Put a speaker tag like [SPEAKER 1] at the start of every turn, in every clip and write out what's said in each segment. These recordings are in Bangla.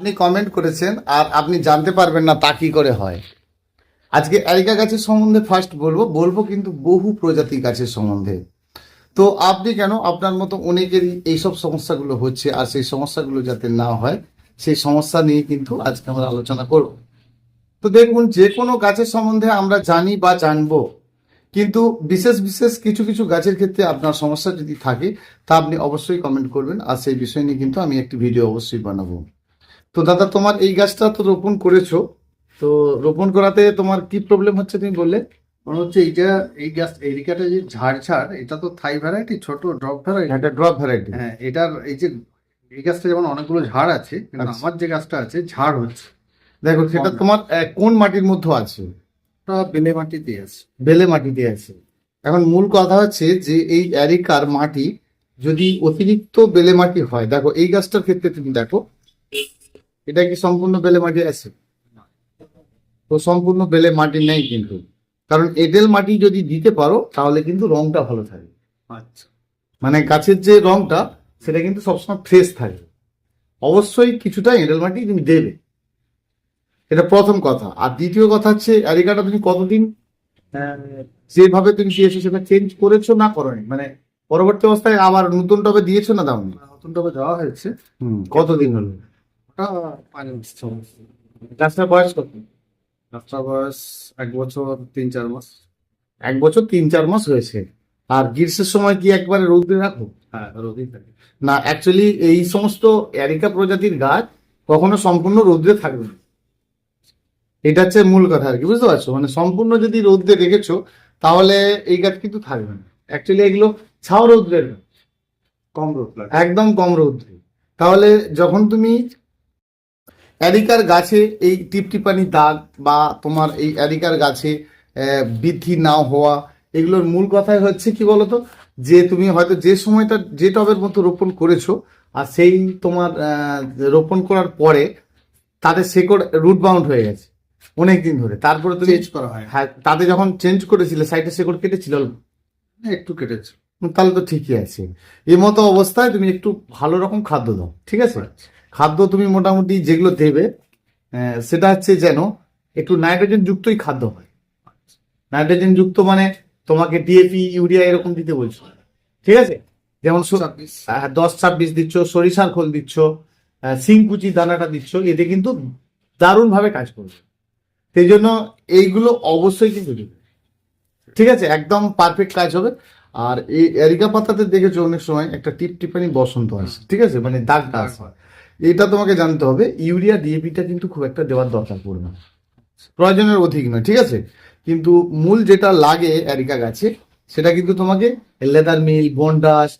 [SPEAKER 1] আপনি কমেন্ট করেছেন, আর আপনি জানতে পারবেন না তা কি করে হয়। আজকে এরিকা গাছের সম্বন্ধে ফার্স্ট বলব বলব কিন্তু বহু প্রজাতি গাছের সম্বন্ধে। তো আপনি কেন, আপনার মতো অনেকেরই এইসব সমস্যাগুলো হচ্ছে, আর সেই সমস্যাগুলো যাতে না হয়, সেই সমস্যা নিয়ে কিন্তু আজকে আমরা আলোচনা করব। তো দেখুন, যে কোনো গাছের সম্বন্ধে আমরা জানি বা জানব, কিন্তু বিশেষ বিশেষ কিছু কিছু গাছের ক্ষেত্রে আপনার সমস্যা যদি থাকে, তা আপনি অবশ্যই কমেন্ট করবেন, আর সেই বিষয় নিয়ে কিন্তু আমি একটি ভিডিও অবশ্যই বানাবো। তো দাদা তোমার এই গাছটা তো রোপণ করেছ। তো রোপণ করাতে তোমার কি প্রবলেম হচ্ছে তুমি বললে?
[SPEAKER 2] মনে হচ্ছে এইটা এই গাছ এরিকাটা যে ঝাড় ঝাড় এটা তো থাই ভ্যারাইটি ছোট ড্রপ ভ্যারাইটি
[SPEAKER 1] একটা ড্রপ ভ্যারাইটি
[SPEAKER 2] হ্যাঁ এটার এই যে এই গাছটা যেমন অনেকগুলো ঝাড় আছে কিন্তু
[SPEAKER 1] আচ্ছা।
[SPEAKER 2] আমার যে গাছটা আছে ঝাড় হচ্ছে।
[SPEAKER 1] দেখো সেটা তোমার আহ, কোন মাটির মধ্যে আছে?
[SPEAKER 2] বেলে মাটিতে আছে।
[SPEAKER 1] বেলে মাটিতে আছে। এখন মূল কথা হচ্ছে যে এই অ্যারিকার মাটি যদি অতিরিক্ত বেলে মাটি হয় দেখো এই গাছটার ক্ষেত্রে তুমি দেখো এটা কি সম্পূর্ণ বেলে মাটি আছে? তো সম্পূর্ণ বেলে মাটি নেই কিন্তু। কারণ এঁটেল মাটি যদি দিতে পারো তাহলে কিন্তু রংটা ভালো থাকে।
[SPEAKER 2] আচ্ছা।
[SPEAKER 1] মানে গাছের যে রংটা সেটা কিন্তু সবসময় ফ্রেশ থাকে। অবশ্যই কিছুটা এঁটেল মাটি তুমি দেবে। এটা প্রথম কথা। আর দ্বিতীয় কথা হচ্ছে অ্যারিকাটা তুমি কতদিন? যেভাবে তুমি দিয়েছ সেটা চেঞ্জ করেছ না করনি? মানে পরবর্তী অবস্থায় আবার নতুন টবে দিয়েছ না দাওনি?
[SPEAKER 2] নতুন টবে দেওয়া হয়েছে।
[SPEAKER 1] হুম কতদিন হলো? গাছটার বয়স কত?
[SPEAKER 2] গাছটার বয়স এক বছর তিন চার মাস।
[SPEAKER 1] এক বছর তিন চার মাস হয়েছে। আর গ্রীষ্মের সময় কি একবারে রোদে রাখো
[SPEAKER 2] হ্যাঁ রোদেই থাকে।
[SPEAKER 1] না অ্যাকচুয়ালি এই সমস্ত অ্যারিকা প্রজাতির গাছ কখনো সম্পূর্ণ রৌদ্রে থাকবে না। এটা হচ্ছে মূল কথা আর কি বুঝতে পারছ? মানে সম্পূর্ণ যদি রৌদ্রে রেখেছো তাহলে এই গাছ কিন্তু থাকবে না। অ্যাকচুয়ালি এগুলো ছাও রৌদ্রের
[SPEAKER 2] কম রোদ
[SPEAKER 1] একদম কম রৌদ্রে। তাহলে যখন তুমি অ্যারিকার গাছে এই টিপটিপানি দাগ বা তোমার এই অ্যারিকার গাছে বৃদ্ধি না হওয়া এগুলোর মূল কথাই হচ্ছে কি বলতো? যে তুমি হয়তো যে সময়টা যে টবের মতো রোপণ করেছ আর সেই তোমার রোপণ করার পরে তাদের শেকড় রুট বাউন্ড হয়ে গেছে অনেক দিন ধরে। তারপরে তুমি
[SPEAKER 2] চেঞ্জ করা হয়
[SPEAKER 1] হ্যাঁ তাতে যখন চেঞ্জ করেছিলে সাইডে শেকড় কেটেছিল?
[SPEAKER 2] একটু কেটেছে
[SPEAKER 1] তাহলে তো ঠিকই আছে। এই মতো অবস্থায় তুমি একটু ভালো রকম খাদ্য দাও ঠিক আছে? খাদ্য তুমি মোটামুটি যেগুলো দেবে সেটা হচ্ছে যেন একটু নাইট্রোজেন যুক্তই খাদ্য হয়। নাইট্রোজেন যুক্ত মানে তোমাকে ডিএপি ইউরিয়া এরকম দিতে বলছো। ঠিক আছে? যেমন দশ ছাব্বিশ দিচ্ছ সরিষার খোল দিচ্ছ শিংকুচি দানাটা দিচ্ছ এতে কিন্তু দারুণভাবে কাজ করবে। সেই জন্য এইগুলো অবশ্যই কিন্তু দিবে। ঠিক আছে? একদম পারফেক্ট কাজ হবে। আর এই এরিকা পাতাতে দেখেছ অনেক সময় একটা টিপ টিপানি বসন্ত আসে। ঠিক আছে? মানে দাগটা আসে। এটা তোমাকে জানতে হবে ইউরিয়া ডিএপিটা কিন্তু খুব একটা দেওয়ার দরকার পড়বে না। প্রয়োজনের অধিক নয় ঠিক আছে? কিন্তু মূল যেটা লাগে অ্যারিকা গাছে সেটা কিন্তু তোমাকে লেদার মিল বন্ডাস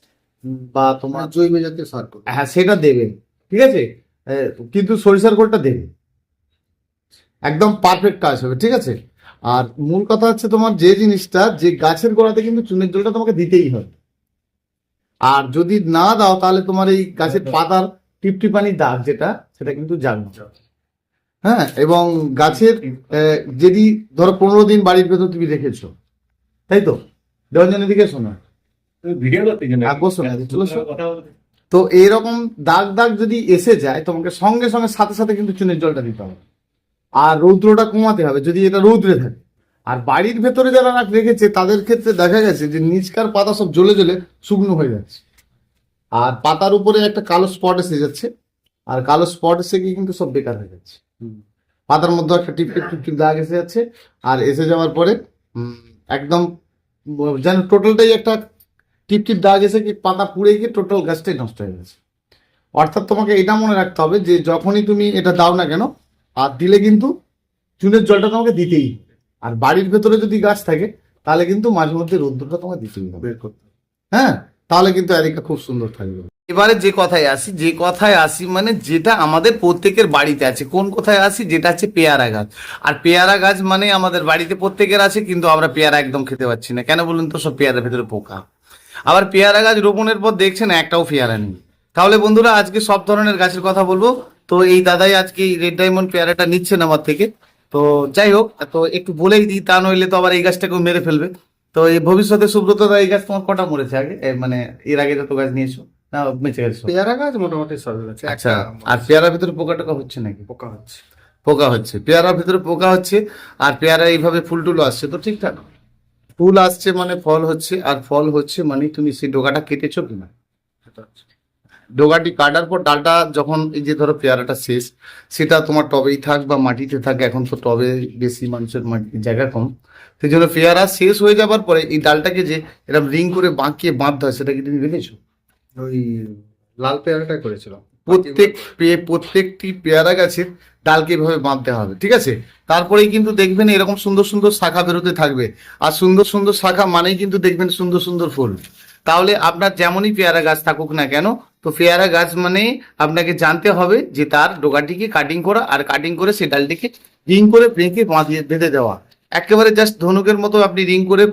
[SPEAKER 1] বা তোমার
[SPEAKER 2] তোমার জৈব জাতীয় সার
[SPEAKER 1] হ্যাঁ সেটা দেবে ঠিক আছে? কিন্তু সরিষার খোলটা দেবে। একদম পারফেক্ট কাজ হবে ঠিক আছে? আর মূল কথা হচ্ছে তোমার যে জিনিসটা যে গাছের গোড়াতে কিন্তু চুনের জলটা তোমাকে দিতেই হবে। আর যদি না দাও তাহলে তোমার এই গাছের পাতার টিপটিপানি দাগ যেটা সেটা কিন্তু না হ্যাঁ এবং গাছের যদি ধরো পনেরো দিন বাড়ির ভেতর তুমি রেখেছো তাই তো? দেওয়ার দিকে শোনো। হ্যাঁ, এসো। তো এইরকম দাগ দাগ যদি এসে যায় তোমাকে সঙ্গে সঙ্গে সাথে সাথে কিন্তু চুনের জলটা দিতে হবে। আর রৌদ্রটা কমাতে হবে যদি এটা রৌদ্রে থাকে। আর বাড়ির ভেতরে যারা রেখেছে তাদের ক্ষেত্রে দেখা গেছে যে নিচকার পাতা সব জ্বলে জ্বলে শুকনো হয়ে যাচ্ছে। আর পাতার উপরে একটা কালো স্পট এসে যাচ্ছে আর কালো স্পট এসে গিয়ে কিন্তু সব বেকার হয়ে যাচ্ছে। পাতার মধ্যে একটা টিপ টিপ টিপ দাগ এসে যাচ্ছে আর এসে যাওয়ার পরে একদম যেন টোটালটাই একটা টিপ টিপ দাগ এসে কি পাতা পুড়ে গিয়ে টোটাল গাছটাই নষ্ট হয়ে গেছে। অর্থাৎ তোমাকে এটা মনে রাখতে হবে যে যখনই তুমি এটা দাও না কেন আর দিলে কিন্তু চুনের জলটা তোমাকে দিতেই আর বাড়ির ভেতরে যদি গাছ থাকে তাহলে কিন্তু মাঝে মধ্যে রৌদ্রটা তোমাকে দিতেই হবে।
[SPEAKER 2] বের করতে হবে।
[SPEAKER 1] হ্যাঁ? তাহলে কিন্তু এরিকা খুব সুন্দর থাকবে। এবারে যে কথায় আসি, যে কথায় আসি মানে যেটা আমাদের প্রত্যেকের বাড়িতে আছে। কোন কথায় আসি? যেটা হচ্ছে পেয়ারা গাছ। আর পেয়ারা গাছ মানে আমাদের বাড়িতে প্রত্যেকের আছে, কিন্তু আমরা পেয়ারা একদম খেতে পাচ্ছি না। কেন বলুন তো? সব পেয়ারার ভেতরে পোকা। আবার পেয়ারা গাছ রোপণের পর দেখছেন একটাও পেয়ারা নেই। তাহলে বন্ধুরা, আজকে সব ধরনের গাছের কথা বলব। তো এই দাদাই আজকে এই রেড ডায়মন্ড পেয়ারাটা নিচ্ছেন আমার থেকে। তো যাই হোক, তো একটু বলেই দিই, তা নইলে তো আবার এই গাছটাকেও মেরে ফেলবে। তো এই ভবিষ্যতে সুব্রত এই গাছ তোমার কটা মরেছে আগে? মানে এর আগে যত গাছ নিয়েছো? না বেঁচে গেছো?
[SPEAKER 2] পেয়ারা গাছ মোটামুটি সব
[SPEAKER 1] আচ্ছা আর পেয়ারার ভিতরে পোকা টোকা হচ্ছে নাকি?
[SPEAKER 2] পোকা হচ্ছে।
[SPEAKER 1] পোকা হচ্ছে। পেয়ারার ভিতরে পোকা হচ্ছে আর পেয়ারা এইভাবে ফুল টুল আসছে তো ঠিকঠাক ফুল আসছে মানে ফল হচ্ছে আর ফল হচ্ছে মানে তুমি সেই ডোকাটা কেটেছো কিনা। ডোগাটি কাটার পর ডালটা যখন এই যে ধরো পেয়ারাটা শেষ সেটা তোমার টবেই থাক বা মাটিতে থাক এখন তো টবে বেশি মানুষের মাটি জায়গা কম। সেই জন্য পেয়ারা শেষ হয়ে যাবার পরে এই ডালটাকে যে এরকম রিং করে বাঁকিয়ে বাঁধতে হয় সেটা কি তুমি দেখেছ
[SPEAKER 2] ওই লাল পেয়ারাটাই করেছিলাম।
[SPEAKER 1] প্রত্যেক প্রত্যেকটি পেয়ারা গাছের ডালকে এভাবে বাঁধতে হবে ঠিক আছে? তারপরেই কিন্তু দেখবেন এরকম সুন্দর সুন্দর শাখা বেরোতে থাকবে। আর সুন্দর সুন্দর শাখা মানেই কিন্তু দেখবেন সুন্দর সুন্দর ফুল। তাহলে আপনার যেমনই পেয়ারা গাছ থাকুক না কেন, তো পেয়ারা গাছ মানে আপনাকে জানতে হবে যে তার ডোকাটিকে কাটিং করা আর কাটিং করে সেই ডালটিকে রিং করে বেঁকে বাঁধিয়ে বেঁধে দেওয়া। একেবারে জাস্ট ধনুকের মতো আপনি রিং করে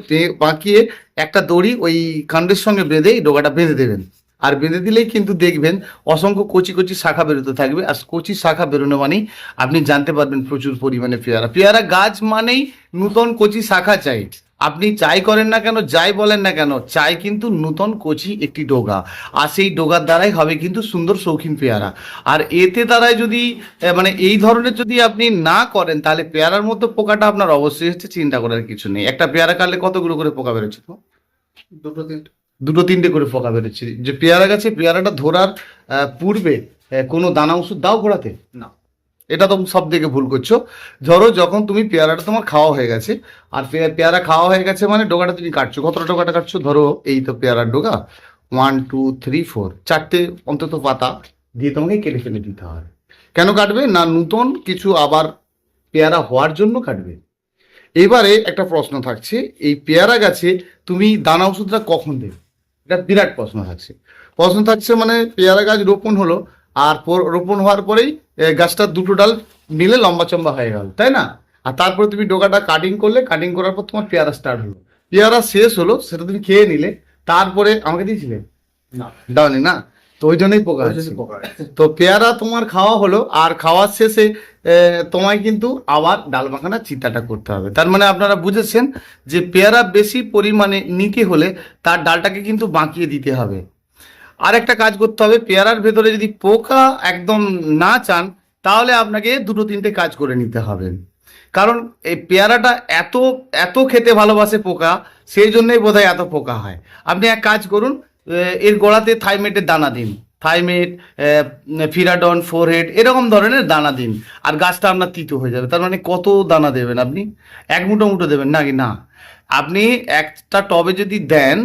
[SPEAKER 1] বাঁকিয়ে একটা দড়ি ওই কাণ্ডের সঙ্গে বেঁধে এই ডোকাটা বেঁধে দেবেন। আর বেঁধে দিলেই কিন্তু দেখবেন অসংখ্য কচি কচি শাখা বেরোতে থাকবে। আর কচি শাখা বেরোনো মানেই আপনি জানতে পারবেন প্রচুর পরিমাণে পেয়ারা। পেয়ারা গাছ মানেই নূতন কচি শাখা চাই। আপনি চাই করেন না কেন যাই বলেন না কেন চাই কিন্তু নূতন কচি একটি ডোগা। আর সেই ডোগার দ্বারাই হবে কিন্তু সুন্দর শৌখিন পেয়ারা। আর এতে দ্বারাই যদি মানে এই ধরনের যদি আপনি না করেন তাহলে পেয়ারার মধ্যে পোকাটা আপনার অবশ্যই হচ্ছে চিন্তা করার কিছু নেই। একটা পেয়ারা কাটলে কতগুলো করে পোকা বেরোচ্ছে তো?
[SPEAKER 2] দুটো তিনটে।
[SPEAKER 1] দুটো তিনটে করে পোকা বেরোচ্ছে। যে পেয়ারা গাছে পেয়ারাটা ধরার পূর্বে কোনো দানা ওষুধ দাও ঘোরাতে
[SPEAKER 2] না।
[SPEAKER 1] এটা তো সব থেকে ভুল করছ। ধরো যখন তুমি পেয়ারাটা তোমার খাওয়া হয়ে গেছে, আর পেয়ারা খাওয়া হয়ে গেছে মানে ডোকাটা তুমি কাটছো। কতটা ডোকাটা কাটছো? ধরো এই তো পেয়ারার ডোকা ওয়ান টু থ্রি ফোর চারটে অন্তত পাতা দিয়ে তোমাকে কেটে ফেলে দিতে হবে কেন কাটবে? না নূতন কিছু আবার পেয়ারা হওয়ার জন্য কাটবে। এবারে একটা প্রশ্ন থাকছে, এই পেয়ারা গাছে তুমি দানা ওষুধটা কখন দেবে? এটা বিরাট প্রশ্ন থাকছে। প্রশ্ন থাকছে মানে পেয়ারা গাছ রোপণ হলো আর পর- রোপণ হওয়ার পরেই গাছটার দুটো ডাল মিলে লম্বা চম্বা হয়ে গেল তাই না? আর তারপরে তুমি ডোকাটা কাটিং করলে কাটিং করার পর তোমার পেয়ারা স্টার্ট হলো। পেয়ারা শেষ হলো সেটা তুমি খেয়ে নিলে তারপরে আমাকে দিয়েছিলে?
[SPEAKER 2] না।
[SPEAKER 1] দাওনি না? তো ওই জন্যই পোকা তো পেয়ারা তোমার খাওয়া হলো আর খাওয়ার শেষে তোমায় কিন্তু আবার ডাল মাখানা চিন্তাটা করতে হবে। তার মানে আপনারা বুঝেছেন যে পেয়ারা বেশি পরিমাণে নিতে হলে তার ডালটাকে কিন্তু বাঁকিয়ে দিতে হবে। আর একটা কাজ করতে হবে, পেয়ারার ভেতরে যদি পোকা একদম না চান, তাহলে আপনাকে দুটো তিনটে কাজ করে নিতে হবে। কারণ এই পেয়ারাটা এত এত খেতে ভালোবাসে পোকা, সেই জন্যই বোধহয় এত পোকা হয়। আপনি এক কাজ করুন এর গোড়াতে থাইমেটের দানা দিন। থাইমেট ফিরাডন, ফোরহেড, এরকম ধরনের দানা দিন। আর গাছটা আপনার তিতো হয়ে যাবে। তার মানে কত দানা দেবেন আপনি? এক মুঠো মুঠো দেবেন নাকি? না। আপনি একটা টবে যদি দেন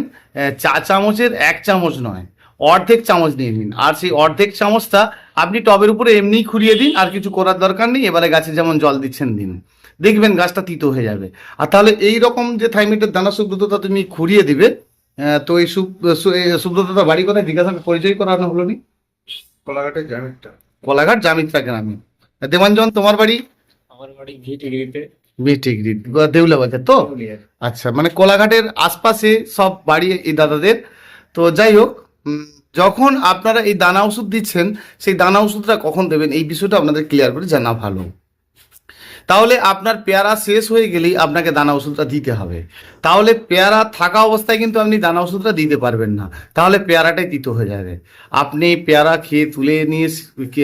[SPEAKER 1] চা চামচের এক চামচ নয়। অর্ধেক চামচ নিয়ে নিন। আর সেই অর্ধেক চামচটা আপনি টবের উপরে এমনিই খুঁড়িয়ে দিন আর কিছু করার দরকার নেই এবারে গাছে যেমন জল দিচ্ছেন দিন। দেখবেন গাছটা তিতো হয়ে যাবে। আর তাহলে এই রকম যে থাইমেটের দানা সুব্রততা তুমি খুঁড়িয়ে দিবে তো এই সুব্রততা বাড়ি কোথায়? জিজ্ঞাসা পরিচয় করানো হলো নি?
[SPEAKER 2] কোলাঘাটের জামিনটা
[SPEAKER 1] কোলাঘাট জামিত্রা গ্রামে। দেবাঞ্জন তোমার বাড়ি?
[SPEAKER 3] আমার বাড়ি ঘি টিগরিতে
[SPEAKER 1] বিটিগরি দেউলা বাজার তো? আচ্ছা মানে কোলাঘাটের আশপাশে সব বাড়ি এই দাদাদের। তো যাই হোক যখন আপনারা এই দানা ওষুধ দিচ্ছেন, সেই দানা ওষুধটা কখন দেবেন? এই বিষয়টা আপনাদের ক্লিয়ার করে জানা ভালো। তাহলে আপনার পেয়ারা শেষ হয়ে গেলেই আপনাকে দানা ওষুধটা দিতে হবে। তাহলে পেয়ারা থাকা অবস্থায় কিন্তু আপনি দানা ওষুধটা দিতে পারবেন না। তাহলে পেয়ারাটাই তিতো হয়ে যাবে। আপনি পেয়ারা খেয়ে তুলে নিয়ে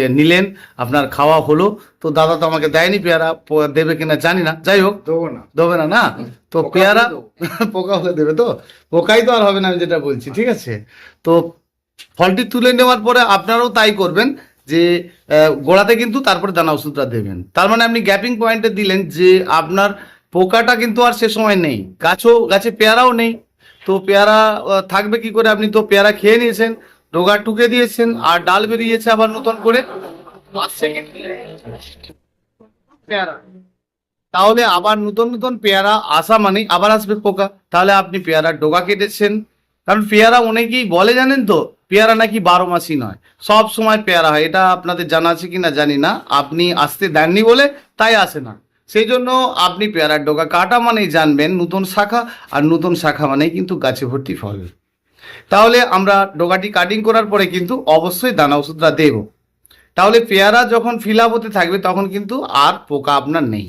[SPEAKER 1] নিলেন আপনার খাওয়া হলো। তো দাদা তো আমাকে দেয়নি পেয়ারা দেবে কিনা জানি না। যাই হোক
[SPEAKER 2] দেবো না।
[SPEAKER 1] দেবে না না? তো পেয়ারা পোকা হলে দেবে তো? পোকাই তো আর হবে না আমি যেটা বলছি ঠিক আছে? তো ফলটি তুলে নেওয়ার পরে আপনারাও তাই করবেন। যে গোড়াতে কিন্তু তারপরে দানা ওষুধটা দেবেন। তার মানে আপনি গ্যাপিং পয়েন্টে দিলেন যে, আপনার পোকাটা কিন্তু আর সে সময় নেই। গাছও, গাছে পেয়ারাও নেই। তো পেয়ারা থাকবে কি করে? আপনি তো পেয়ারা খেয়ে নিয়েছেন ডোগা টুকে দিয়েছেন, আর ডাল বেরিয়েছে আবার নতুন করে। পেয়ারা। তাহলে আবার নতুন নতুন পেয়ারা আসা মানে আবার আসবে পোকা। তাহলে আপনি পেয়ারার ডোগা কেটেছেন। কারণ পেয়ারা অনেকেই বলে জানেন তো পেয়ারা নাকি বারো মাসই নয়। সব সময় পেয়ারা হয়। এটা আপনাদের জানা আছে কি না জানি না। আপনি আসতে দেননি বলে তাই আসে না। সেই জন্য আপনি পেয়ারার ডোকা কাটা মানেই জানবেন নতুন শাখা আর নতুন শাখা মানেই কিন্তু গাছে ভর্তি ফল। তাহলে আমরা ডোকাটি কাটিং করার পরে কিন্তু অবশ্যই দানা ওষুধটা দেব। তাহলে পেয়ারা যখন ফিল আপ হতে থাকবে তখন কিন্তু আর পোকা আপনার নেই।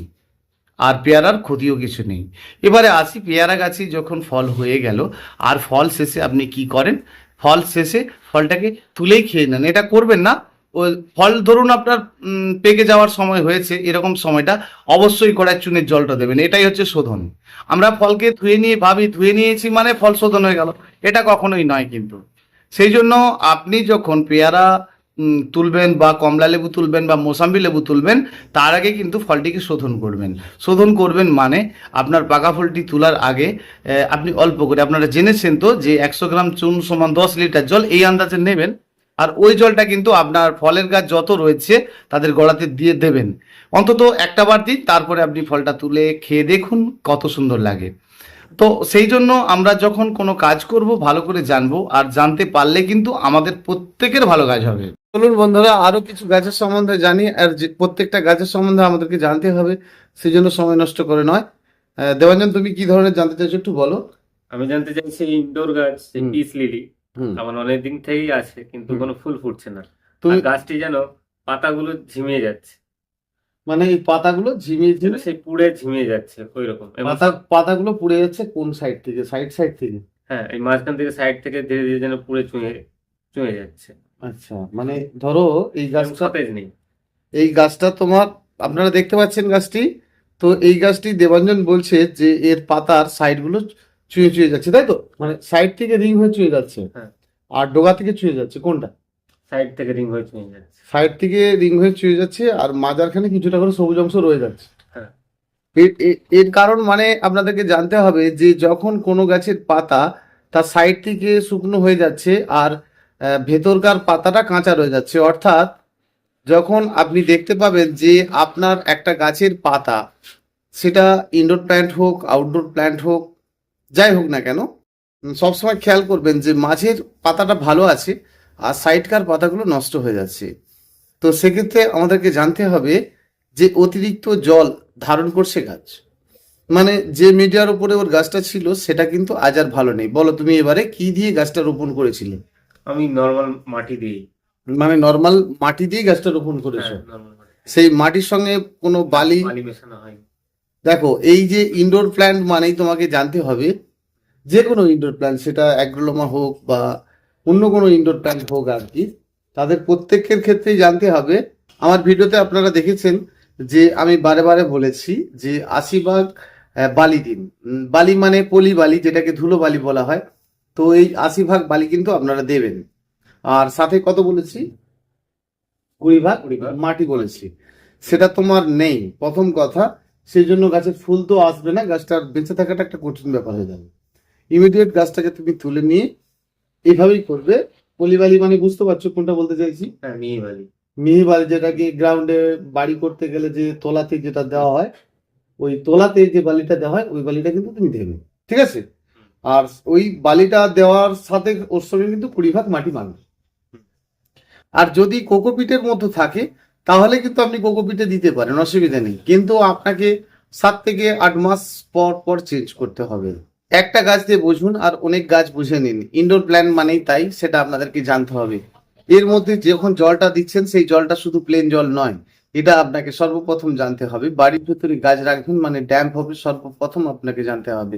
[SPEAKER 1] আর পেয়ারার ক্ষতিও কিছু নেই। এবারে আসি পেয়ারা গাছে যখন ফল হয়ে গেল, আর ফল শেষে আপনি কি করেন?
[SPEAKER 4] ফল শেষে ফলটাকে তুলেই খেয়ে নেন। এটা করবেন না। ও ফল ধরুন আপনার পেকে যাওয়ার সময় হয়েছে, এরকম সময়টা, অবশ্যই কড়াই চুনের জলটা দেবেন। এটাই হচ্ছে শোধন। আমরা ফলকে ধুয়ে নিয়ে ভাবি, ধুয়ে নিয়েছি মানে ফল শোধন হয়ে গেল। এটা কখনোই নয় কিন্তু। সেই জন্য আপনি যখন পেয়ারা তুলবেন বা কমলা লেবু তুলবেন বা মোসাম্বি লেবু তুলবেন, তার আগে কিন্তু ফলটিকে শোধন করবেন। শোধন করবেন মানে আপনার পাকা ফলটি তোলার আগে আপনি অল্প করে, আপনারা জেনেছেন তো যে একশো গ্রাম চুন সমান দশ লিটার জল, এই আন্দাজে নেবেন। আর ওই জলটা কিন্তু আপনার ফলের গাছ যত রয়েছে, তাদের গড়াতে দিয়ে দেবেন। অন্তত একটা বার দিন তারপরে আপনি ফলটা তুলে খেয়ে দেখুন কত সুন্দর লাগে। তো সেই জন্য আমরা যখন কোনো কাজ করব ভালো করে জানব আর জানতে পারলে কিন্তু আমাদের প্রত্যেকের ভালো কাজ হবে। চলুন বন্ধুরা আরও কিছু গাছের সম্বন্ধে জানি আর যে প্রত্যেকটা গাছের সম্বন্ধে আমাদেরকে জানতে হবে সেই জন্য সময় নষ্ট করে নয়। দেবাঞ্জন তুমি কি ধরনের জানতে চাইছো একটু বলো।
[SPEAKER 3] আমি জানতে চাইছি ইনডোর গাছ পিস লিলি। আমার অনেক দিন থেকেই আছে কিন্তু কোনো ফুল ফুটছে না।
[SPEAKER 4] তুমি
[SPEAKER 3] গাছটি যেন পাতাগুলো ঝিমিয়ে যাচ্ছে।
[SPEAKER 4] মানে এই পাতাগুলো ঝিমিয়ে ঝিমিয়ে
[SPEAKER 3] সেই পুড়ে ঝিমিয়ে যাচ্ছে ওই রকম।
[SPEAKER 4] পাতা পাতাগুলো পুড়ে যাচ্ছে কোন সাইড থেকে? সাইড সাইড থেকে?
[SPEAKER 3] হ্যাঁ এই মাঝখান থেকে সাইড থেকে ধীরে ধীরে যেন পুড়ে চুঁয়ে চুঁয়ে যাচ্ছে।
[SPEAKER 4] আচ্ছা মানে ধরো এই গাছটা
[SPEAKER 3] নেই।
[SPEAKER 4] এই গাছটা তোমার আপনারা দেখতে পাচ্ছেন গাছটি? তো এই গাছটি দেবাঞ্জন বলছে যে এর পাতার সাইডগুলো চুঁয়ে চুয়ে যাচ্ছে তাই তো? মানে সাইড থেকে রিং হয়ে চুয়ে যাচ্ছে।
[SPEAKER 3] হ্যাঁ।
[SPEAKER 4] আর ডগা থেকে চুয়ে যাচ্ছে কোনটা?
[SPEAKER 3] সাইড থেকে রিং হয়ে চুঁয়ে যাচ্ছে
[SPEAKER 4] সাইড থেকে রিং হয়ে চুয়ে যাচ্ছে আর মাঝারখানে কিছুটা করে সবুজ অংশ রয়ে যাচ্ছে
[SPEAKER 3] হ্যাঁ।
[SPEAKER 4] এর এর কারণ মানে আপনাদেরকে জানতে হবে যে যখন কোনো গাছের পাতা তার সাইড থেকে শুকনো হয়ে যাচ্ছে আর ভেতরকার পাতাটা কাঁচা রয়ে যাচ্ছে অর্থাৎ যখন আপনি দেখতে পাবেন যে আপনার একটা গাছের পাতা সেটা ইনডোর প্ল্যান্ট হোক আউটডোর প্ল্যান্ট হোক যাই হোক না কেন সবসময় খেয়াল করবেন যে মাঝের পাতাটা ভালো আছে আর সাইডকার পাতাগুলো নষ্ট হয়ে যাচ্ছে। তো সেক্ষেত্রে আমাদেরকে জানতে হবে যে অতিরিক্ত জল ধারণ করছে গাছ। মানে যে মিডিয়ার উপরে ওর গাছটা ছিল সেটা কিন্তু আজ আর ভালো নেই। বলো তুমি এবারে কি দিয়ে গাছটা রোপণ করেছিলে?
[SPEAKER 3] আমি নর্মাল মাটি দিই
[SPEAKER 4] মানে নর্মাল মাটি দিয়ে গাছটা রোপণ করেছ?
[SPEAKER 3] হ্যাঁ
[SPEAKER 4] সেই মাটির সঙ্গে কোনো বালি?
[SPEAKER 3] বালি মেশানো হয়
[SPEAKER 4] দেখো এই যে ইনডোর প্ল্যান্ট মানেই তোমাকে জানতে হবে যে কোনো ইনডোর প্ল্যান্ট সেটা অ্যাগ্রোলোমা হোক বা অন্য কোনো ইনডোর প্ল্যান্ট হোক আর কি তাদের প্রত্যেকের ক্ষেত্রেই জানতে হবে। আমার ভিডিওতে আপনারা দেখেছেন যে আমি বারে বারে বলেছি যে আশি ভাগ বালি দিন। বালি মানে পলি বালি যেটাকে ধুলো বালি বলা হয়। তো এই আশি ভাগ বালি কিন্তু আপনারা দেবেন। আর সাথে কত বলেছি? কুড়ি ভাগ?
[SPEAKER 3] কুড়ি ভাগ।
[SPEAKER 4] মাটি বলেছি। সেটা তোমার নেই। প্রথম কথা সেই জন্য গাছের ফুল তো আসবে না গাছটার বেঁচে থাকাটা একটা কঠিন ব্যাপার হয়ে যাবে। ইমিডিয়েট গাছটাকে তুমি তুলে নিয়ে এইভাবেই করবে। পলিবালি মানে বুঝতে পারছ কোনটা বলতে চাইছি?
[SPEAKER 3] হ্যাঁ মিহি বালি
[SPEAKER 4] মিহি বালি যেটাকে গ্রাউন্ডে বাড়ি করতে গেলে যে তোলাতে যেটা দেওয়া হয় ওই তোলাতে যে বালিটা দেওয়া হয় ওই বালিটা কিন্তু তুমি দেবে। ঠিক আছে? আর ওই বালিটা দেওয়ার সাথে ওর সঙ্গে কিন্তু কুড়ি ভাগ মাটি মানবে আর যদি কোকোপিটের মধ্যে থাকে তাহলে কিন্তু আপনি কোকোপিটে দিতে পারেন অসুবিধা নেই। কিন্তু আপনাকে সাত থেকে আট মাস পর পর চেঞ্জ করতে হবে। একটা গাছ দিয়ে বুঝুন আর অনেক গাছ বুঝে নিন। ইনডোর প্ল্যান মানেই তাই, সেটা আপনাদেরকে জানতে হবে। এর মধ্যে যখন জলটা দিচ্ছেন, সেই জলটা শুধু প্লেন জল নয়, এটা আপনাকে সর্বপ্রথম জানতে হবে। বাড়ির ভেতরে গাছ রাখবেন মানে ড্যাম্প হবে, সর্বপ্রথম আপনাকে জানতে হবে।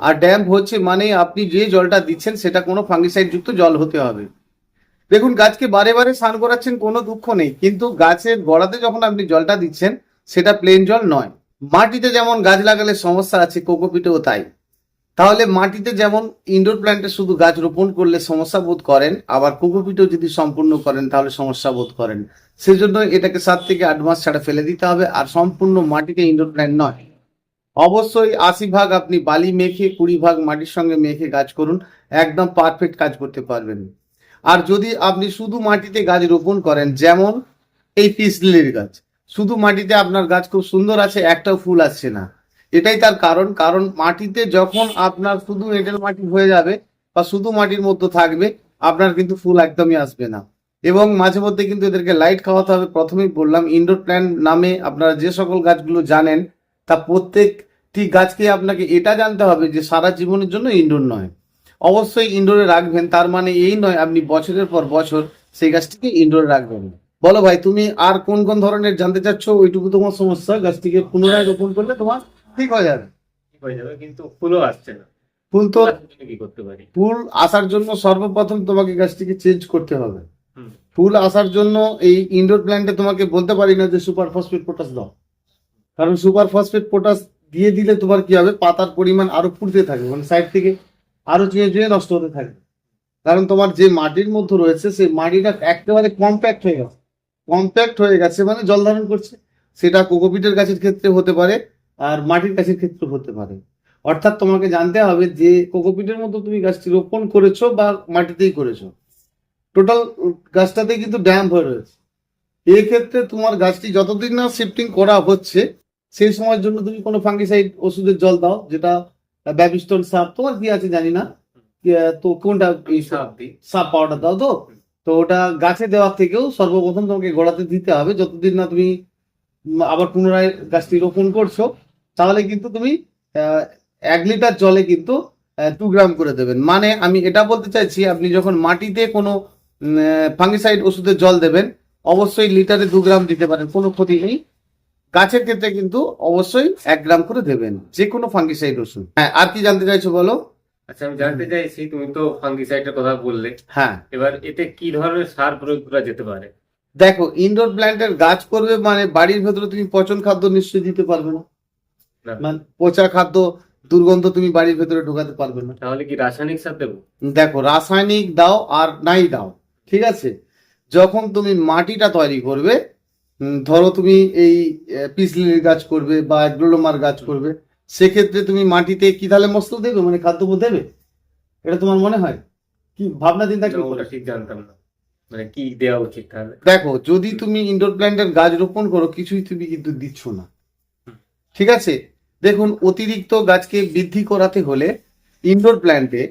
[SPEAKER 4] আর ড্যাম্প হচ্ছে মানে আপনি যে জলটা দিচ্ছেন, সেটা কোনো ফাঙ্গিসাইড যুক্ত জল হতে হবে। দেখুন, গাছকে বারে বারে স্নান করাচ্ছেন, কোনো দুঃখ নেই। কিন্তু গাছের গোড়াতে যখন আপনি জলটা দিচ্ছেন, সেটা প্লেন জল নয়। মাটিতে যেমন গাছ লাগালে সমস্যা আছে, কোকোপিটেও তাই। তাহলে মাটিতে যেমন ইনডোর প্ল্যান্টে শুধু গাছ রোপণ করলে সমস্যা বোধ করেন, আবার কোকোপিটেও যদি সম্পূর্ণ করেন তাহলে সমস্যা বোধ করেন। সেজন্য এটাকে সাত থেকে আট মাস ছাড়া ফেলে দিতে হবে, আর সম্পূর্ণ মাটিতে ইনডোর প্ল্যান্ট নয়। অবশ্যই আশি ভাগ আপনি বালি মেখে, কুড়ি ভাগ মাটির সঙ্গে মেখে গাছ করুন, একদম পারফেক্ট কাজ করতে পারবেন। আর যদি আপনি শুধু মাটিতে গাছ রোপণ করেন, যেমন এই পিস লিলির গাছ, শুধু মাটিতে আপনার গাছ খুব সুন্দর আছে, একটাও ফুল আসছে না। এটাই তার কারণ। কারণ মাটিতে যখন আপনার শুধু এঁটেল মাটি হয়ে যাবে বা শুধু মাটির মধ্যে থাকবে, আপনার কিন্তু ফুল একদমই আসবে না। এবং মাঝে মধ্যে কিন্তু এদেরকে লাইট খাওয়াতে হবে। প্রথমেই বললাম ইনডোর প্ল্যান্ট নামে আপনারা যে সকল গাছগুলো জানেন, তা প্রত্যেকটি গাছকে আপনাকে এটা জানতে হবে যে সারা জীবনের জন্য ইনডোর নয়। অবশ্যই ইনডোরে রাখবেন, তার মানে এই নয়, আপনি বছরের পর বছর সেই গাছটিকে ইনডোরে রাখবেন। বলো ভাই, তুমি আর কোন কোন ধরনের জানতে চাচ্ছ? ওইটুকু তোমার সমস্যা। গাছটিকে পুনরায় রোপণ করলে তোমার ঠিক হয়ে যাবে।
[SPEAKER 3] ঠিক হয়ে যাবে কিন্তু ফুলও আসছে না।
[SPEAKER 4] ফুল তো
[SPEAKER 3] কি করতে পারি?
[SPEAKER 4] ফুল আসার জন্য সর্বপ্রথম তোমাকে গাছটিকে চেঞ্জ করতে হবে। ফুল আসার জন্য এই ইনডোর প্ল্যান্টে তোমাকে বলতে পারি না যে সুপার ফসফেট পটাশ দাও। কারণ সুপার ফসফেট পটাশ দিয়ে দিলে তোমার কি হবে? পাতার পরিমাণ আরও ফুটতে থাকবে মানে সাইড থেকে আরও চুয়ে চুয়ে নষ্ট হতে থাকবে। কারণ তোমার যে মাটির মধ্যে রয়েছে সেই মাটিটা একেবারে কম্প্যাক্ট হয়ে গেছে। কম্প্যাক্ট হয়ে গেছে মানে জল ধারণ করছে। সেটা কোকোপিটের গাছের ক্ষেত্রে হতে পারে আর মাটির গাছের ক্ষেত্রে হতে পারে। অর্থাৎ তোমাকে জানতে হবে যে কোকোপিটের মতো তুমি গাছটি রোপণ করেছ বা মাটিতেই করেছ। টোটাল গাছটাতে কিন্তু ড্যাম হয়ে রয়েছে। এই ক্ষেত্রে তোমার গাছটি যতদিন না শিফটিং করা হচ্ছে সেই সময়ের জন্য তুমি কোনো ফাঙ্গিসাইড ওষুধের জল দাও যেটা ব্যাবিস্টন সাপ তোমার কি আছে জানি না? তো কোনটা
[SPEAKER 3] সাপ
[SPEAKER 4] পাউডার দাও তো? তো ওটা গাছে দেওয়ার থেকেও সর্বপ্রথম তোমাকে গোড়াতে দিতে হবে। যতদিন না তুমি আবার পুনরায় গাছটি রোপণ করছ তাহলে কিন্তু তুমি এক লিটার জলে কিন্তু দু গ্রাম করে দেবেন। মানে আমি এটা বলতে চাইছি আপনি যখন মাটিতে কোনো ফাঙ্গিসাইড ওষুধের জল দেবেন অবশ্যই লিটারে দু গ্রাম দিতে পারেন কোনো ক্ষতি নেই। গাছের ক্ষেত্রে কিন্তু অবশ্যই এক গ্রাম করে দেবেন যে কোনো ফাঙ্গিসাইড ওষুধ। হ্যাঁ আর কি জানতে চাইছো বলো?
[SPEAKER 3] আচ্ছা আমি জানতে চাইছি তুমি তো ফাঙ্গিসাইডের কথা বললে।
[SPEAKER 4] হ্যাঁ।
[SPEAKER 3] এবার এতে কি ধরনের সার প্রয়োগ করা যেতে পারে?
[SPEAKER 4] দেখো ইনডোর প্ল্যান্টের গাছ করবে মানে বাড়ির ভেতরে তুমি পচন খাদ্য নিশ্চয়ই দিতে পারবে না। মানে পচা খাদ্য দুর্গন্ধ তুমি বাড়ির ভেতরে ঢোকাতে পারবে না।
[SPEAKER 3] তাহলে কি রাসায়নিক সার দেবো?
[SPEAKER 4] দেখো রাসায়নিক দাও আর নাই দাও ঠিক আছে? যখন তুমি মাটিটা তৈরি করবে ধরো তুমি এই পিসলির গাছ করবে বা গ্লোলোমার গাছ করবে সেক্ষেত্রে তুমি মাটিতে কি তাহলে মস্ত দেবে? মানে খাদ্য দেবে? এটা তোমার মনে হয়? কি ভাবনা চিন্তা কি
[SPEAKER 3] ঠিক জানতাম না। মানে কি দেওয়া উচিত তাহলে?
[SPEAKER 4] দেখো যদি তুমি ইনডোর প্ল্যান্টের গাছ রোপণ করো কিছুই তুমি কিন্তু দিচ্ছ না। ঠিক আছে? দেখুন অতিরিক্ত গাছকে বৃদ্ধি করাতে হলে ইনডোর প্ল্যান্টে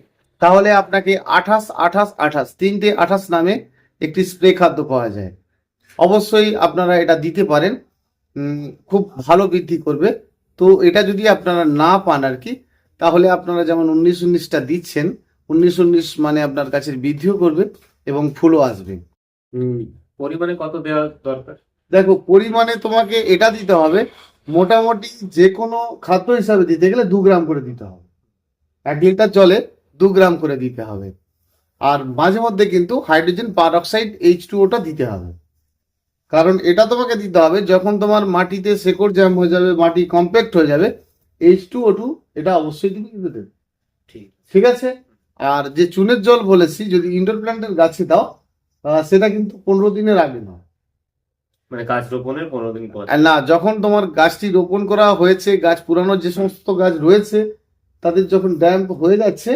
[SPEAKER 4] তাহলে আপনাকে আঠাশ আঠাশ আঠাশ তিনটে আঠাশ নামে একটি স্প্রে খাদ্য পাওয়া যায়। অবশ্যই আপনারা এটা দিতে পারেন। খুব ভালো বৃদ্ধি করবে। তো এটা যদি আপনারা না পান আর কি তাহলে আপনারা যেমন উনিশ উনিশটা দিচ্ছেন উনিশ উনিশ মানে আপনার কাছে বৃদ্ধিও করবে এবং ফুলও আসবে।
[SPEAKER 3] পরিমাণে কত দেওয়া দরকার?
[SPEAKER 4] দেখো পরিমাণে তোমাকে এটা দিতে হবে মোটামুটি যে কোনো খাদ্য হিসাবে দিতে গেলে দু গ্রাম করে দিতে হবে। এক লিটার জলে দু গ্রাম করে দিতে হবে। আর মাঝে মধ্যে কিন্তু হাইড্রোজেন পারঅক্সাইড এইচ টু ওটা দিতে হবে। কারণ এটা তোমাকে দিতে হবে যখন তোমার মাটিতে শেকড় জ্যাম হয়ে যাবে মাটি কম্প্যাক্ট হয়ে যাবে এইচ টু ও টু এটা অবশ্যই তুমি কিন্তু দেবে।
[SPEAKER 3] ঠিক।
[SPEAKER 4] ঠিক আছে? আর যে চুনের জল বলেছি যদি ইনডোর প্ল্যান্টের গাছে দাও সেটা কিন্তু পনেরো দিনের আগে নয়
[SPEAKER 3] মানে গাছ রোপণের পনেরো দিন পর।
[SPEAKER 4] আর না যখন তোমার গাছটি রোপণ করা হয়েছে গাছ পুরানো যে সমস্ত গাছ রয়েছে তাদের যখন ড্যাম্প হয়ে যাচ্ছে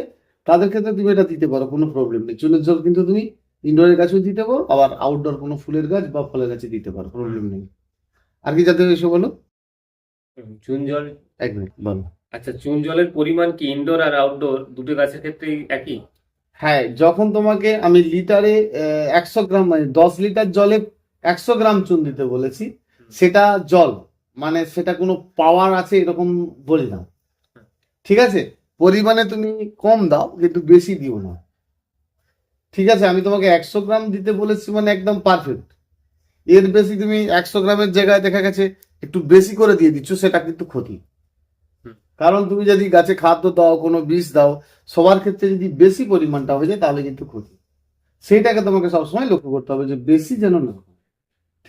[SPEAKER 4] তাদের ক্ষেত্রে তুমি এটা দিতে পারো কোনো প্রবলেম নেই। চুনের জল কিন্তু তুমি ইনডোরের গাছেও দিতে পারো আবার আউটডোর কোনো ফুলের গাছ বা ফলের গাছে দিতে পারো প্রবলেম নেই। আর কি যাতে এসে বলো?
[SPEAKER 3] চুন জল
[SPEAKER 4] এক মিনিট বলো।
[SPEAKER 3] আচ্ছা চুন জলের পরিমাণ কি ইনডোর আর আউটডোর দুটো গাছের ক্ষেত্রেই একই?
[SPEAKER 4] হ্যাঁ যখন তোমাকে আমি লিটারে একশো গ্রাম মানে দশ লিটার জলে একশো গ্রাম চুন দিতে বলেছি সেটা জল মানে সেটা কোনো পাওয়ার আছে এরকম বলি না। ঠিক আছে? পরিমাণে তুমি কম দাও কিন্তু বেশি দিও না। ঠিক আছে? আমি তোমাকে একশো গ্রাম দিতে বলেছি মানে একদম পারফেক্ট এর বেশি তুমি একশো গ্রামের জায়গায় দেখা গেছে একটু বেশি করে দিয়ে দিচ্ছ সেটা কিন্তু ক্ষতি। কারণ তুমি যদি গাছে খাদ্য দাও কোনো বিষ দাও সবার ক্ষেত্রে যদি বেশি পরিমাণটা হয়ে যায় তাহলে কিন্তু ক্ষতি। সেইটাকে তোমাকে সবসময় লক্ষ্য করতে হবে যে বেশি যেন না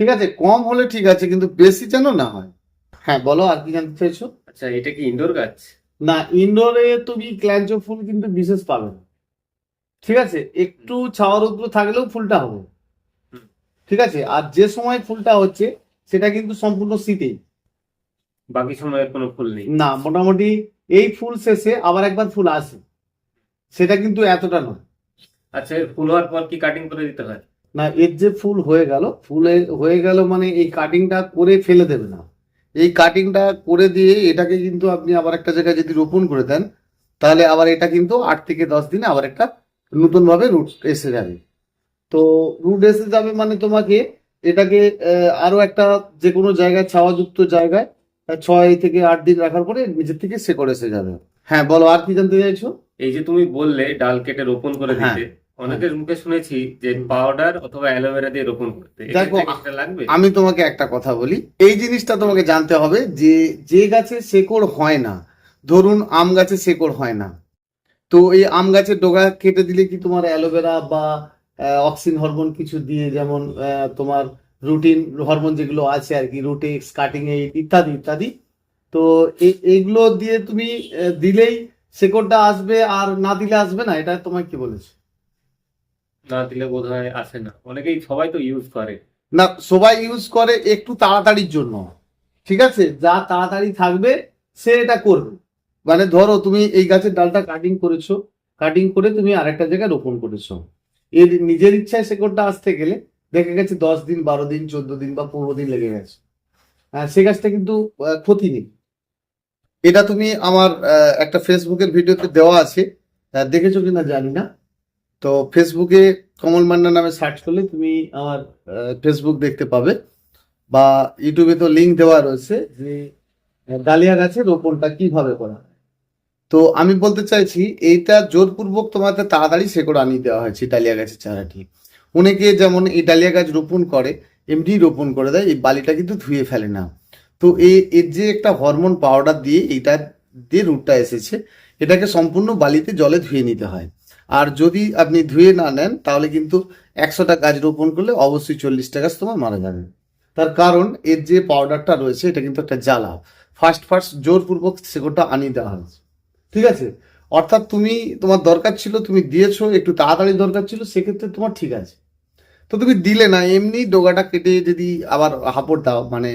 [SPEAKER 4] ঠিক আছে কম হলে ঠিক আছে কিন্তু বেশি যেন না হয়। হ্যাঁ বলো আর কি জানতে চাইছো?
[SPEAKER 3] আচ্ছা এটা কি ইনডোর গাছ?
[SPEAKER 4] না ইনডোরে তুমি ক্ল্যাঞ্চো ফুল কিন্তু বিশেষ পাবে না। ঠিক আছে একটু ছাওয়া রৌদ্র থাকলেও ফুলটা হবে। ঠিক আছে আর যে সময় ফুলটা হচ্ছে সেটা কিন্তু সম্পূর্ণ শীতেই।
[SPEAKER 3] বাকি সময়ের কোনো ফুল নেই?
[SPEAKER 4] না মোটামুটি এই ফুল শেষে আবার একবার ফুল আসে। সেটা কিন্তু এতটা নয়।
[SPEAKER 3] আচ্ছা ফুল হওয়ার পর কি কাটিং করে দিতে হয়?
[SPEAKER 4] না এর যে ফুল হয়ে গেল ফুলে হয়ে গেল মানে এই কাটিংটা করে ফেলে দেবে না। এই কাটিংটা করে দিয়ে এটাকে কিন্তু আপনি আবার একটা জায়গায় যদি রোপণ করে দেন তাহলে আবার এটা কিন্তু আট থেকে দশ দিনে আবার একটা নতুনভাবে রুট এসে যাবে। তো রুট এসে যাবে মানে তোমাকে এটাকে আহ, আরও একটা যে কোনো জায়গায় ছাওয়াযুক্ত জায়গায় ছয় থেকে আট দিন রাখার পরে নিজের থেকে শেকড় এসে যাবে। হ্যাঁ বলো আর কি জানতে চাইছো?
[SPEAKER 3] এই যে তুমি বললে ডাল কেটে রোপণ করে
[SPEAKER 4] হ্যাঁ।
[SPEAKER 3] দিতে অনেকের মুখে শুনেছি যে পাউডার অথবা অ্যালোভেরা দিয়ে রোপণ করতে।
[SPEAKER 4] দেখো,
[SPEAKER 3] লাগবে?
[SPEAKER 4] আমি তোমাকে একটা কথা বলি। এই জিনিসটা তোমাকে জানতে হবে যে যে গাছে শেকড় হয় না ধরুন আম গাছে শেকড় হয় না তো এই আম গাছের ডগা কেটে দিলে কি তোমার অ্যালোভেরা বা অক্সিন হরমোন কিছু দিয়ে যেমন তোমার রুটিন হরমোন যেগুলো আছে আর কি রুটিক্স কাটিং এইড ইত্যাদি ইত্যাদি। তো এই এইগুলো দিয়ে তুমি দিলেই শেকড়টা আসবে আর না দিলে আসবে না এটা তোমায় কি বলেছে?
[SPEAKER 3] না দিলে বোধ হয় আসে না। অনেকেই সবাই তো ইউজ করে।
[SPEAKER 4] না, সবাই ইউজ করে একটু তাড়াতাড়ির জন্য। ঠিক আছে? যা তাড়াতাড়ি থাকবে, সে এটা করবে। মানে ধরো, তুমি এই গাছের ডালটা কাটিং করেছ। কাটিং করে তুমি আরেকটা জায়গায় রোপণ করেছ। এর নিজের ইচ্ছায় শেকড়টা আসতে গেলে দেখা গেছে দশ দিন, বারো দিন, চোদ্দ দিন বা পনেরো দিন লেগে গেছে। হ্যাঁ সে গাছটা কিন্তু ক্ষতি নেই। এটা তুমি আমার একটা ফেসবুকের ভিডিওতে দেওয়া আছে। দেখেছ কিনা জানি না। তো ফেসবুকে কমল মান্না নামে সার্চ করলে তুমি আমার ফেসবুক দেখতে পাবে। বা ইউটিউবে তো লিঙ্ক দেওয়া রয়েছে যে ডালিয়া গাছে রোপণটা কীভাবে করা তো আমি বলতে চাইছি, এইটা জোরপূর্বক তোমাদের তাড়াতাড়ি শেকড় আনিয়ে দেওয়া হয়েছে ডালিয়া গাছের চারাটি। অনেকে যেমন এই ডালিয়া গাছ রোপণ করে এমনি রোপণ করে দেয়, এই বালিটা কিন্তু ধুয়ে ফেলে না। তো এই এর যে একটা হরমোন পাউডার দিয়ে এইটা, দিয়ে রুটটা এসেছে, এটাকে সম্পূর্ণ বালিতে জলে ধুয়ে নিতে হয়। আর যদি আপনি ধুয়ে না নেন, তাহলে কিন্তু একশোটা গাছ রোপণ করলে অবশ্যই চল্লিশটা গাছ তোমার মারা যাবে। তার কারণ এর যে পাউডারটা রয়েছে, এটা কিন্তু একটা জ্বালা। ফার্স্ট ফার্স্ট জোরপূর্বক সেগুলোটা আনিয়ে দেওয়া হয়েছে। ঠিক আছে? অর্থাৎ তুমি, তোমার দরকার ছিল, তুমি দিয়েছ, একটু তাড়াতাড়ি দরকার ছিল, সেক্ষেত্রে তোমার ঠিক আছে। তো তুমি দিলে না, এমনি ডোগাটা কেটে যদি আবার হাঁপড় দাও মানে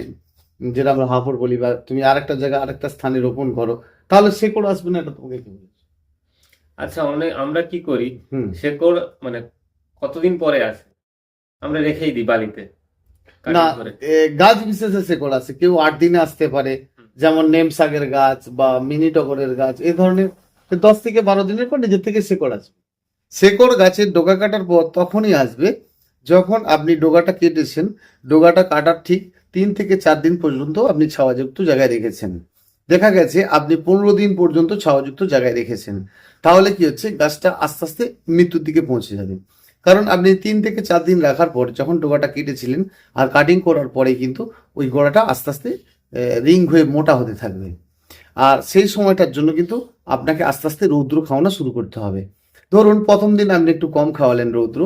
[SPEAKER 4] যেটা আমরা হাঁপড় বলি, বা তুমি আরেকটা জায়গায় আরেকটা স্থানে রোপণ করো, তাহলে সে করে আসবে না, এটা তোমাকে কি বলছে?
[SPEAKER 3] আচ্ছা অনেক আমরা কি করি?
[SPEAKER 4] হুম।
[SPEAKER 3] শেকড় মানে কতদিন পরে আসে? আমরা রেখেই দিই বালিতে
[SPEAKER 4] না গাছ বিশেষে শেকড় আছে কেউ আট দিনে আসতে পারে। যেমন নেম শাকের গাছ বা মিনি টগরের গাছ এই ধরনের দশ থেকে বারো দিনের পর নিজের থেকে শেকড় আসবে। শেকড় গাছের ডোগা কাটার পর তখনই আসবে যখন আপনি ডোগাটা কেটেছেন ডোগাটা কাটার ঠিক তিন থেকে চার দিন পর্যন্ত আপনি ছাওয়াযুক্ত জায়গায় রেখেছেন। দেখা গেছে আপনি পনেরো দিন পর্যন্ত ছাওয়াযুক্ত জায়গায় রেখেছেন। তাহলে কি হচ্ছে? গাছটা আস্তে আস্তে মৃত্যুর দিকে পৌঁছে যাবে। কারণ আপনি তিন থেকে চার দিন রাখার পর যখন ডোগাটা কেটেছিলেন আর কাটিং করার পরে কিন্তু ওই গোড়াটা আস্তে আস্তে রিং হয়ে মোটা হতে থাকবে। আর সেই সময়টার জন্য কিন্তু আপনাকে আস্তে আস্তে রৌদ্র খাওয়ানো শুরু করতে হবে। ধরুন প্রথম দিন আপনি একটু কম খাওয়ালেন রৌদ্র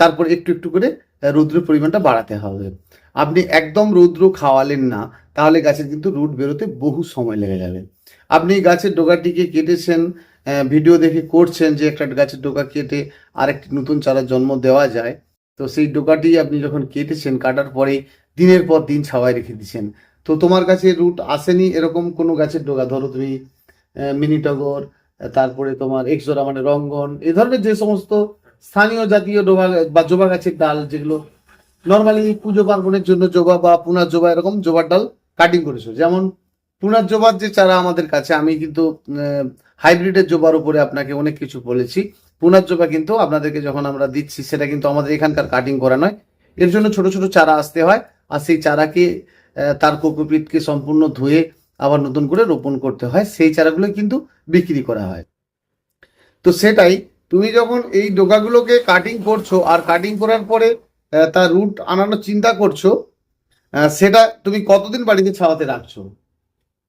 [SPEAKER 4] তারপর একটু একটু করে রৌদ্রের পরিমাণটা বাড়াতে হবে। আপনি একদম রৌদ্র খাওয়ালেন না, তাহলে গাছের কিন্তু রুট বেরোতে বহু সময় লেগে যাবে। আপনি গাছের ডোকাটিকে কেটেছেন ভিডিও দেখে করছেন যে একটা গাছের ডোকা কেটে আরেকটি নতুন চারা জন্ম দেওয়া যায়। তো সেই ডোকাটি আপনি যখন কেটেছেন কাটার পরে দিনের পর দিন ছাওয়ায় রেখে দিচ্ছেন তো তোমার কাছে রুট আসেনি এরকম কোনো গাছের ডোকা ধরো তুমি আহ, মিনি টগর তারপরে তোমার এক্সোরা মানে রঙ্গন এ ধরনের যে সমস্ত স্থানীয় জাতীয় ডোবা বা জোবা গাছের ডাল যেগুলো নর্মালি পুজো পার্বণের জন্য জবা বা পুনার জোবা এরকম জবার ডাল কাটিং করেছ। যেমন পুনার জবার যে চারা আমাদের কাছে আমি কিন্তু হাইব্রিডের জোবার উপরে আপনাকে অনেক কিছু বলেছি। পুনার জবা কিন্তু আপনাদেরকে যখন আমরা দিচ্ছি, সেটা কিন্তু আমাদের এখানকার কাটিং করা নয়। এর জন্য ছোট ছোট চারা আসতে হয় আর সেই চারাকে তার কোকোপিটকে সম্পূর্ণ ধুয়ে আবার নতুন করে রোপণ করতে হয়। সেই চারাগুলো কিন্তু বিক্রি করা হয়। তো সেটাই, তুমি যখন এই ডোকাগুলোকে কাটিং করছ আর কাটিং করার পরে তার রুট আনানোর চিন্তা করছ সেটা তুমি কতদিন বাড়িতে ছাওয়াতে রাখছো?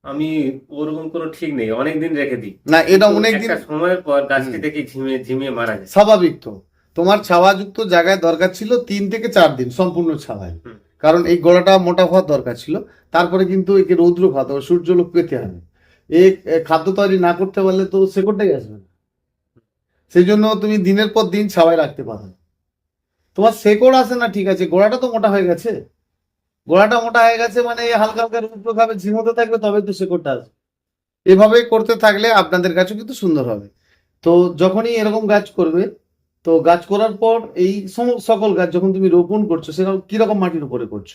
[SPEAKER 3] আমি ওরকম কোনো ঠিক নেই অনেকদিন রেখে দিই।
[SPEAKER 4] না এটা অনেকদিন
[SPEAKER 3] সময়ের পর গাছটি
[SPEAKER 4] হুম।
[SPEAKER 3] দেখি ঝিমিয়ে ঝিমিয়ে মারা যায়।
[SPEAKER 4] স্বাভাবিক তো। তোমার ছাওয়াযুক্ত জায়গায় দরকার ছিল তিন থেকে চার দিন সম্পূর্ণ ছাওয়ায়। কারণ এই গোড়াটা মোটা হওয়ার দরকার ছিল। তারপরে কিন্তু একে রৌদ্র খাতে হবে সূর্যলোক পেতে হবে। এই এ, খাদ্য তৈরি না করতে পারলে তো শেকড়টাই আসবে না। সেই জন্য তুমি দিনের পর দিন ছাওয়ায় রাখতে পারো। তোমার শেকড় আসে না ঠিক আছে? গোড়াটা তো মোটা হয়ে গেছে। গোড়াটা মোটা হয়ে গেছে মানে হালকা হালকা রৌদ্র খাবে ঝিমোতে থাকবে তবে তো শেকড়টা আসবে। এভাবে করতে থাকলে আপনাদের গাছও কিন্তু সুন্দর হবে। তো যখনই এরকম গাছ করবে তো গাছ করার পর এই সকল গাছ যখন তুমি রোপণ করছ সেরকম কীরকম মাটির উপরে করছ?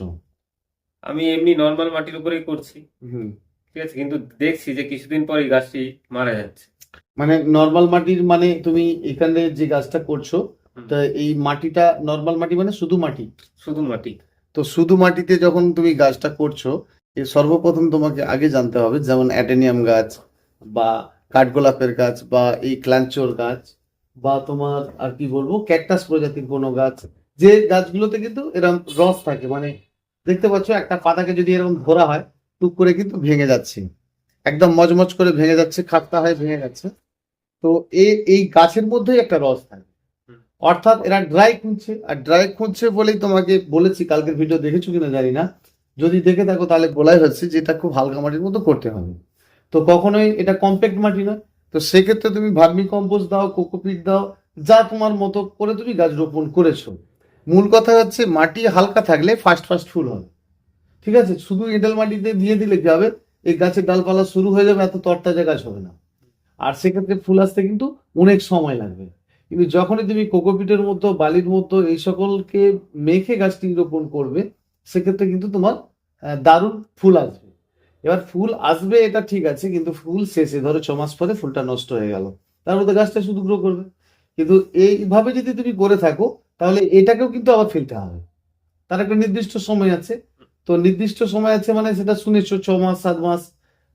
[SPEAKER 3] আমি এমনি নর্মাল মাটির উপরেই করছি।
[SPEAKER 4] হুম।
[SPEAKER 3] ঠিক আছে কিন্তু দেখছি যে কিছুদিন পর এই গাছটি মারা যাচ্ছে।
[SPEAKER 4] মানে নর্মাল মাটির মানে তুমি এখানে যে গাছটা করছ তা এই মাটিটা নর্মাল মাটি মানে শুধু মাটি?
[SPEAKER 3] শুধু মাটি।
[SPEAKER 4] তো শুধু মাটিতে যখন তুমি গাছটা করছ, এ সর্বপ্রথম তোমাকে আগে জানতে হবে যেমন অ্যাটেনিয়াম গাছ বা কাঠগোলাপের গাছ বা এই ক্লাঞ্চর গাছ বা তোমার আর কি বলব, ক্যাকটাস প্রজাতির কোনো গাছ। যে গাছগুলোতে কিন্তু এরকম রস থাকে মানে দেখতে পাচ্ছ একটা পাতাকে যদি এরকম ধরা হয়, টুক করে কিন্তু ভেঙে যাচ্ছে। একদম মজমজ করে ভেঙে যাচ্ছে খাট্টা হয়ে ভেঙে যাচ্ছে। তো এই গাছের মধ্যেই একটা রস থাকে। অর্থাৎ এরা ড্রাই খুঁজছে। আর ড্রাই খুঁজছে বলেই তোমাকে বলেছি, কালকের ভিডিও দেখেছ কিনা জানি না। যদি দেখে থাকো তাহলে বলাই হচ্ছে যে এটা খুব হালকা মাটির মতো করতে হবে। তো কখনোই এটা কম্প্যাক্ট মাটি নয়। তো সেক্ষেত্রে তুমি ভার্মি কম্পোস্ট দাও কোকোপিট দাও, যা তোমার মতো করে তুমি গাছ রোপণ করেছ। মূল কথা হচ্ছে মাটি হালকা থাকলে ফার্স্ট ফার্স্ট ফুল হবে ঠিক আছে? শুধু এঁটেল মাটিতে দিয়ে দিলে কি হবে? এই গাছের ডালপালা শুরু হয়ে যাবে, এত তরতাজা গাছ হবে না। আর সেক্ষেত্রে ফুল আসতে কিন্তু অনেক সময় লাগবে। কিন্তু যখনই তুমি কোকোপিটের মতো, বালির মতো এই সকলকে মেখে গাছটি রোপণ করবে, সেক্ষেত্রে কিন্তু তোমার দারুণ ফুল আসবে। এবার ফুল আসবে এটা ঠিক আছে, কিন্তু ফুল শেষে ধরো ছ মাস পরে ফুলটা নষ্ট হয়ে গেল। তার মধ্যে গাছটা শুধু গ্রো করবে। কিন্তু এইভাবে যদি তুমি করে থাকো, তাহলে এটাকেও কিন্তু আবার ফেলতে হবে। তার একটা নির্দিষ্ট সময় আছে। তো নির্দিষ্ট সময় আছে মানে সেটা শুনেছো, ছ মাস, সাত মাস,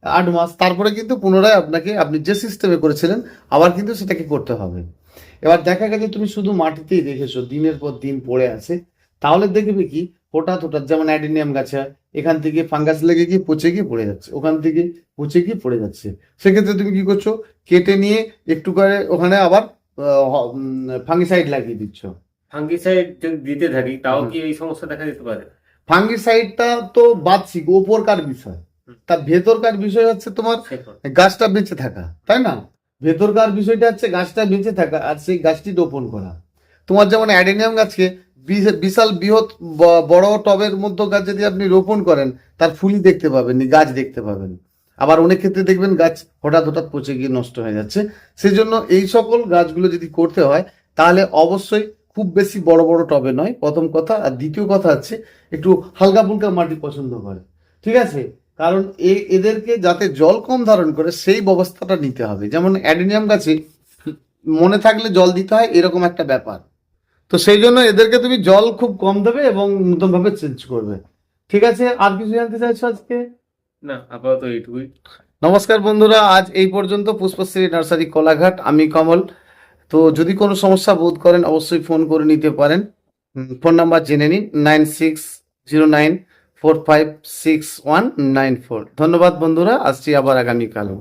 [SPEAKER 4] আট মাস, তারপরে কিন্তু পুনরায় আপনাকে, আপনি যে সিস্টেমে করেছিলেন, আবার কিন্তু সেটাকে করতে হবে। এবার দেখা গেছে তুমি শুধু মাটিতেই রেখেছো দিনের পর দিন পড়ে আছে। তাহলে দেখবে কি হঠাৎ হঠাৎ যেমন অ্যাডিনিয়াম গাছে এখান থেকে ফাঙ্গাস লেগে গিয়ে পচে গিয়ে পড়ে যাচ্ছে ওখান থেকে পচে গিয়ে পড়ে যাচ্ছে। সেক্ষেত্রে তুমি কি করছ কেটে নিয়ে একটু করে ওখানে আবার ফাঙ্গিসাইড লাগিয়ে দিচ্ছ।
[SPEAKER 3] ফাঙ্গিসাইড দিতে থাকি তাও কি এই সমস্যা দেখা দিতে পারে?
[SPEAKER 4] ফাঙ্গিসাইডটা তো বাদছি ওপরকার বিষয়। তার ভেতরকার বিষয় হচ্ছে তোমার গাছটা বেঁচে থাকা তাই না? ভেতরকার বিষয়টা হচ্ছে গাছটা বেঁচে থাকা আর সেই গাছটি রোপণ করা। তোমার যেমন অ্যাডেনিয়াম গাছকে বিশাল বৃহৎ বড় টবের মধ্যে গাছ যদি আপনি রোপণ করেন, তার ফুলই দেখতে পাবেন গাছ দেখতে পাবেন। আবার অনেক ক্ষেত্রে দেখবেন গাছ হঠাৎ হঠাৎ পচে গিয়ে নষ্ট হয়ে যাচ্ছে। সেই জন্য এই সকল গাছগুলো যদি করতে হয়, তাহলে অবশ্যই খুব বেশি বড় বড় টবে নয়, প্রথম কথা। আর দ্বিতীয় কথা হচ্ছে, একটু হালকা ফুলকা মাটি পছন্দ করে। ঠিক আছে? কারণ এ এদেরকে যাতে জল কম ধারণ করে সেই ব্যবস্থাটা নিতে হবে। যেমন অ্যাডেনিয়াম গাছে মনে থাকলে জল দিতে হয় এরকম একটা ব্যাপার। তো সেই জন্য এদেরকে তুমি জল খুব কম দেবে এবং নতুনভাবে চেঞ্জ করবে। ঠিক আছে? আর কিছু জানতে চাইছো আজকে?
[SPEAKER 3] না আপাতত এইটুকুই।
[SPEAKER 4] নমস্কার বন্ধুরা আজ এই পর্যন্ত পুষ্পশ্রী নার্সারি কোলাঘাট। আমি কমল। তো যদি কোনো সমস্যা বোধ করেন অবশ্যই ফোন করে নিতে পারেন। ফোন নাম্বার জেনে নিন nine six zero nine four five six one nine four ধন্যবাদ বন্ধুরা আসছি আবার আগামীকালও।